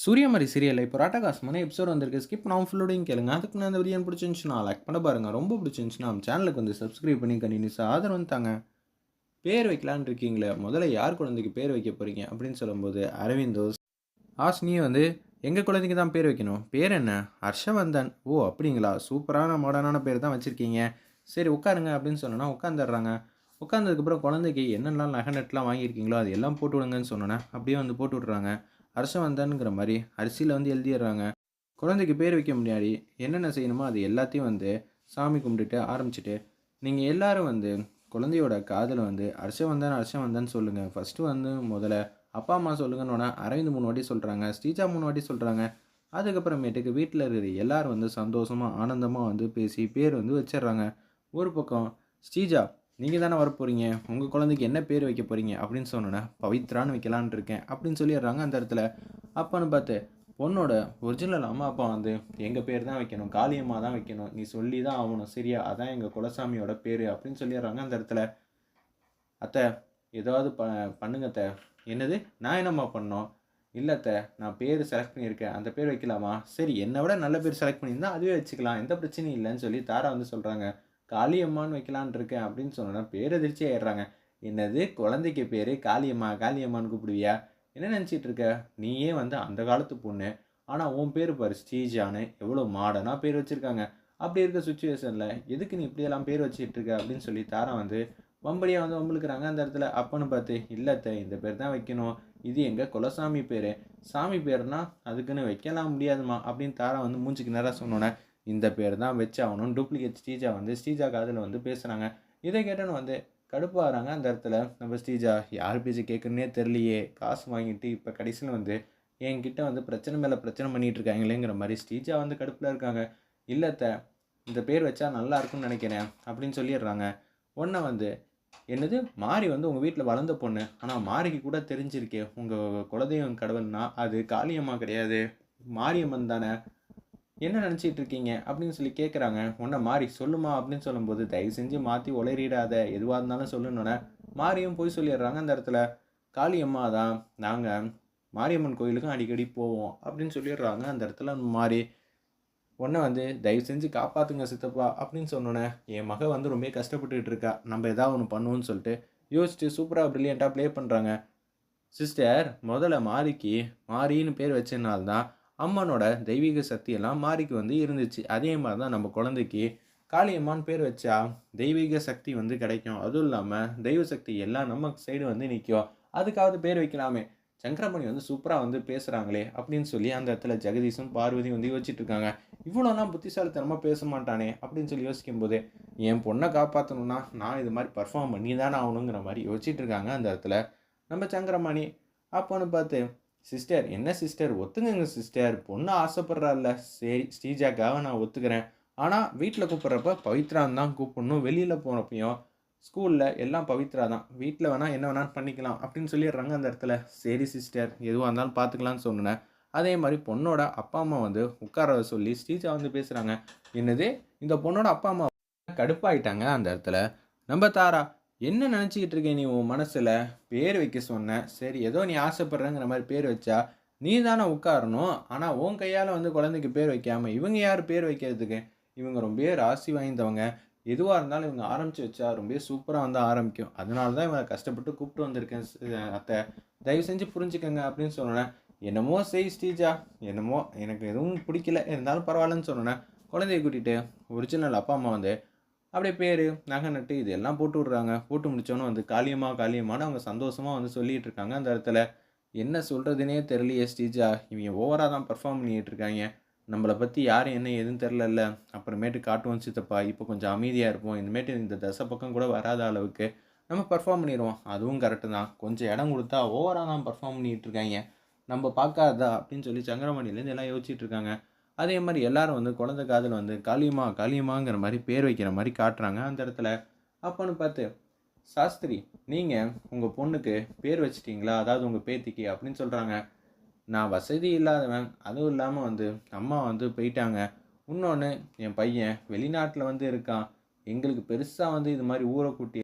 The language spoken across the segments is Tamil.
சூரியமரி சீரியல் இப்போ ராட்டகாசமான எபிசோட் வந்திருக்கு. ஸ்கிப் நான் ஃபுல்லோடையும் கேளுங்க. அதுக்கு நான் அந்த வீடியோ பிடிச்சிருந்துச்சுன்னா லைக் பண்ண பாருங்கள் ரொம்ப பிடிச்சிருந்துச்சுன்னா நம்ம சேனலுக்கு வந்து சப்ஸ்கிரைப் பண்ணி கண்டினியூஸாக ஆதரவு தாங்க. பேர் வைக்கலான்னு இருக்கீங்களே முதல்ல யார் குழந்தைக்கு பேர் வைக்க போகிறீங்க அப்படின்னு சொல்லும்போது அரவிந்தோஸ். ஆஸ்னியும் வந்து எங்கள் குழந்தைக்கு தான் பேர் வைக்கணும்? பேர் என்ன? ஹர்ஷவந்தன் ஓ அப்படிங்களா? சூப்பரான மாடர்னான பேர் தான் வச்சுருக்கீங்க. சரி உட்காருங்க அப்படின்னு சொன்னோன்னா உட்காந்துடுறாங்க உட்காந்ததுக்கப்புறம் குழந்தைக்கு என்னென்னலாம் நகை நெட்லாம் வாங்கியிருக்கீங்களோ அது எல்லாம் போட்டு விடுங்கன்னு சொன்னோன்னே அப்படியே வந்து போட்டு விட்றாங்க ஹர்ஷவர்தன்ங்கிற மாதிரி அரிசியில் வந்து எழுதிடுறாங்க. குழந்தைக்கு பேர் வைக்க முன்னாடி என்னென்ன செய்யணுமோ அது எல்லாத்தையும் வந்து சாமி கும்பிட்டுட்டு ஆரம்பிச்சிட்டு நீங்கள் எல்லோரும் வந்து குழந்தையோட காதில் வந்து ஹர்ஷவர்தன் ஹர்ஷவர்தன் சொல்லுங்கள் ஃபஸ்ட்டு வந்து முதல்ல அப்பா அம்மா சொல்லுங்கன்னு அரவிந்த் மூணு வாட்டி சொல்கிறாங்க ஸ்ரீஜா மூணு வாட்டி சொல்கிறாங்க அதுக்கப்புறமேட்டுக்கு வீட்டில் இருக்கிற எல்லாரும் வந்து சந்தோஷமாக ஆனந்தமாக வந்து பேசி பேர் வந்து வச்சிடுறாங்க. ஒரு பக்கம் ஸ்ரீஜா நீங்கள் தானே வரப்போகிறீங்க உங்கள் குழந்தைக்கு என்ன பேர் வைக்க போகிறீங்க அப்படின்னு சொன்னோன்னே பவித்ரான்னு வைக்கலான் இருக்கேன். அப்படின்னு சொல்லிடுறாங்க அந்த இடத்துல. அப்பான்னு பார்த்து பொண்ணோட ஒரிஜினல் அம்மா அப்பா வந்து எங்கள் பேர் தான் வைக்கணும். காளியம்மா தான் வைக்கணும். நீ சொல்லி தான் ஆகணும். சரியா? அதான் எங்கள் குலசாமியோட பேர். அப்படின்னு சொல்லிடுறாங்க அந்த இடத்துல. அத்தை ஏதாவது ப பண்ணுங்க அத்தை. என்னது? நான் என்னம்மா பண்ணோம்? இல்லை அத்தை நான் பேர் செலக்ட் பண்ணியிருக்கேன். அந்த பேர் வைக்கலாமா? சரி என்னை விட நல்ல பேர் செலக்ட் பண்ணியிருந்தா அதுவே வச்சுக்கலாம். எந்த பிரச்சனையும் இல்லைன்னு சொல்லி தாரா வந்து சொல்கிறாங்க காளியம்மான்னு வைக்கலான் இருக்கேன் அப்படின்னு சொன்னோன்னா பேரதிர்ச்சி ஆயிடுறாங்க. என்னது? குழந்தைக்கு பேர் காளியம்மா காளியம்மான்னு கூப்பிடுவியா? என்ன நினச்சிட்டு இருக்க? நீயே வந்து அந்த காலத்து பொண்ணு. ஆனால் உன் பேர் பாரு ஸ்ரீஜான்னு எவ்வளோ மாடனாக பேர் வச்சுருக்காங்க. அப்படி இருக்க சுச்சுவேஷனில் எதுக்கு நீ இப்படியெல்லாம் பேர் வச்சுட்டு இருக்க அப்படின்னு சொல்லி தாரா வந்து வம்படியாக வந்து வம்பளுக்குறாங்க அந்த இடத்துல. அப்பன்னு பார்த்து இல்லத்தை இந்த பேர் தான் வைக்கணும். இது எங்கள் குலசாமி பேர். சாமி பேர்னா அதுக்குன்னு வைக்கலாம் முடியாதுமா அப்படின்னு தாரா வந்து மூஞ்சிக்கு நேராக சொன்னோன்னே இந்த பேர் தான் வச்சாகணும். டூப்ளிகேட் ஸ்ரீஜா வந்து ஸ்ரீஜா காதில் வந்து பேசுகிறாங்க இதை கேட்டோன்னு வந்து கடுப்பாகிறாங்க அந்த இடத்துல நம்ம ஸ்ரீஜா யார் பேச்சு கேட்குறனே தெரியலையே. காசு வாங்கிட்டு இப்போ கடைசியில் வந்து என்கிட்ட வந்து பிரச்சனை மேலே பிரச்சனை பண்ணிகிட்டு இருக்காங்களேங்கிற மாதிரி ஸ்ரீஜா வந்து கடுப்பில் இருக்காங்க. இல்லத்த இந்த பேர் வச்சா நல்லா இருக்கும்னு நினைக்கிறேன் அப்படின்னு சொல்லிடுறாங்க. ஒன்றை வந்து என்னது? மாரி வந்து உங்கள் வீட்டில் வளர்ந்த பொண்ணு. ஆனால் மாரிக்கு கூட தெரிஞ்சிருக்கே. உங்கள் குலதெய்வம் கடவுள்னா அது காளியம்மா கிடையாது. மாரியம்மன் தானே. என்ன நினச்சிட்டு இருக்கீங்க? அப்படின்னு சொல்லி கேட்குறாங்க உன்னை மாறி சொல்லுமா? அப்படின்னு சொல்லும்போது தயவு செஞ்சு மாற்றி உளறிடாத எதுவாக இருந்தாலும் சொல்லணுன்னே மாரியும் போய் சொல்லிடுறாங்க அந்த இடத்துல. காளியம்மா தான் நாங்கள் மாரியம்மன் கோயிலுக்கும் அடிக்கடி போவோம். அப்படின்னு சொல்லிடுறாங்க. அந்த இடத்துல மாறி உன்னை வந்து தயவு செஞ்சு காப்பாற்றுங்க சித்தப்பா. அப்படின்னு சொன்னோன்னே என் மக வந்து ரொம்ப கஷ்டப்பட்டுட்டு இருக்கா. நம்ம ஏதாவது ஒன்று பண்ணுவோன்னு சொல்லிட்டு. யோசிச்சு சூப்பராக ப்ரில்லியண்ட்டாக ப்ளே பண்ணுறாங்க சிஸ்டர் முதல்ல மாரிக்கு மாரின்னு பேர் வச்சனால்தான் அம்மனோட தெய்வீக சக்தியெல்லாம் மாறிக்கு வந்து இருந்துச்சு. அதே மாதிரி தான் நம்ம குழந்தைக்கு காளியம்மான் பேர் வச்சா தெய்வீக சக்தி வந்து கிடைக்கும். அதுவும் இல்லாமல் தெய்வ சக்தி எல்லாம் நம்ம சைடு வந்து நிற்கும் அதுக்காவது பேர் வைக்கலாமே. சங்கரமணி வந்து சூப்பராக வந்து பேசுகிறாங்களே அப்படின்னு சொல்லி அந்த இடத்துல ஜெகதீஷும் பார்வதியும் வந்து யோசிச்சுட்டு இருக்காங்க. இவ்வளோலாம் புத்திசாலித்தனமாக பேச மாட்டானே அப்படின்னு சொல்லி யோசிக்கும் போது என் பொண்ணை காப்பாற்றணும்னா நான் இது மாதிரி பர்ஃபார்ம் பண்ணி தானே ஆகணுங்கிற மாதிரி யோசிச்சுட்டு இருக்காங்க அந்த இடத்துல நம்ம சங்கரமணி. அப்போன்னு பார்த்து சிஸ்டர் என்ன சிஸ்டர்? ஒத்துக்குங்க சிஸ்டர். பொண்ணு ஆசைப்படுறாள்ல. சரி ஸ்ரீஜாக்காக நான் ஒத்துக்கிறேன். ஆனால் வீட்டில் கூப்பிட்றப்ப பவித்ரான் தான் கூப்பிடணும். வெளியில் போனப்பையும் ஸ்கூலில் எல்லாம் பவித்ரா தான். வீட்டில் வேணால் என்ன வேணாலும் பண்ணிக்கலாம் அப்படின்னு சொல்லிடுறாங்க அந்த இடத்துல. சரி சிஸ்டர். எதுவாக இருந்தாலும் பார்த்துக்கலான்னு சொன்னேன். அதே மாதிரி பொண்ணோட அப்பா அம்மா வந்து உட்கார சொல்லி ஸ்ரீஜா வந்து பேசுகிறாங்க என்னது? இந்த பொண்ணோட அப்பா அம்மா கடுப்பாயிட்டாங்க அந்த இடத்துல. நம்ம தாரா என்ன நினச்சிக்கிட்டு இருக்க நீ உன் மனசில்? பேர் வைக்க சொன்ன. சரி ஏதோ நீ ஆசைப்படுறங்கிற மாதிரி பேர் வச்சா நீ தானே உட்காரணும். ஆனால் உன் கையால் வந்து குழந்தைக்கு பேர் வைக்காமல் இவங்க யார் பேர் வைக்கிறதுக்கு? இவங்க ரொம்ப ராசி வாய்ந்தவங்க. எதுவாக இருந்தாலும் இவங்க ஆரம்பித்து வச்சா ரொம்ப சூப்பராக வந்து ஆரம்பிக்கும். அதனால தான் இவங்க கஷ்டப்பட்டு கூப்பிட்டு வந்திருக்கேன் அத்தை. தயவு செஞ்சு புரிஞ்சுக்கங்க அப்படின்னு சொன்னேன். என்னமோ செய் ஸ்ரீஜா. என்னமோ எனக்கு எதுவும் பிடிக்கல. இருந்தாலும் பரவாயில்லன்னு சொன்னேன். குழந்தைய கூட்டிகிட்டு ஒரிஜினல் அப்பா அம்மா வந்து அப்படியே பேர் நகை நட்டு இது எல்லாம் போட்டு விட்றாங்க. போட்டு முடிச்சோன்னே வந்து காளியம்மா காளியம்மான்னு அவங்க சந்தோஷமாக வந்து சொல்லிகிட்டு இருக்காங்க அந்த இடத்துல. என்ன சொல்கிறதுனே தெரியலையே ஸ்டீஜா இவங்க ஓவராக தான் பர்ஃபார்ம் பண்ணிகிட்டு இருக்காங்க. நம்மளை பற்றி யார் என்ன எதுவும் தெரிலல்ல அப்புறமேட்டு காட்டுவோம் சித்தப்பா. இப்போ கொஞ்சம் அமைதியாக இருப்போம். இனிமேட்டு இந்த தசை பக்கம் கூட வராத அளவுக்கு நம்ம பர்ஃபார்ம் பண்ணிடுவோம். அதுவும் கரெக்டு தான். கொஞ்சம் இடம் கொடுத்தா ஓவராக தான் பர்ஃபார்ம் பண்ணிகிட்டு இருக்காங்க. நம்ம பார்க்காதா அப்படின்னு சொல்லி சங்கரமணிலேருந்து எல்லாம் யோசிச்சுட்டு இருக்காங்க. அதே மாதிரி எல்லாரும் வந்து குழந்தை காதில் வந்து காளியம்மா காளியம்மாங்கிற மாதிரி பேர் வைக்கிற மாதிரி காட்டுறாங்க அந்த இடத்துல. அப்போன்னு பார்த்து சாஸ்திரி நீங்கள் உங்கள் பொண்ணுக்கு பேர் வச்சிட்டிங்களா? அதாவது உங்கள் பேத்திக்கு அப்படின்னு சொல்கிறாங்க நான் வசதி இல்லாதவன். அதுவும் இல்லாமல் வந்து அம்மா வந்து போயிட்டாங்க. இன்னொன்று என் பையன் வெளிநாட்டில் வந்து இருக்கான். எங்களுக்கு பெருசாக வந்து இது மாதிரி ஊரை கூட்டி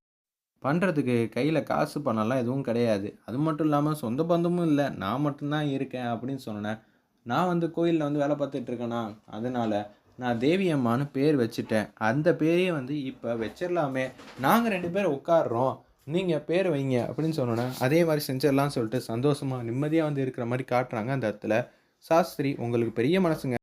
பண்ணுறதுக்கு கையில் காசு பணம்லாம் எதுவும் கிடையாது. அது மட்டும் இல்லாமல் சொந்த பந்தமும் இல்லை. நான் மட்டும்தான் இருக்கேன் அப்படின்னு சொன்னேன் நான் வந்து கோயிலில் வந்து வேலை பார்த்துட்ருக்கேனா அதனால் நான் தேவி அம்மான்னு பேர் வச்சுட்டேன். அந்த பேரையே வந்து இப்போ வச்சிடலாமே நாங்கள் ரெண்டு பேரும் உட்காடுறோம் நீங்கள் பேர் வைங்க அப்படின்னு சொன்னோன்னே அதே மாதிரி செஞ்சிடலாம்னு சொல்லிட்டு சந்தோஷமாக நிம்மதியாக வந்து இருக்கிற மாதிரி காட்டுறாங்க அந்த இடத்துல. சாஸ்திரி உங்களுக்கு பெரிய மனசுங்க.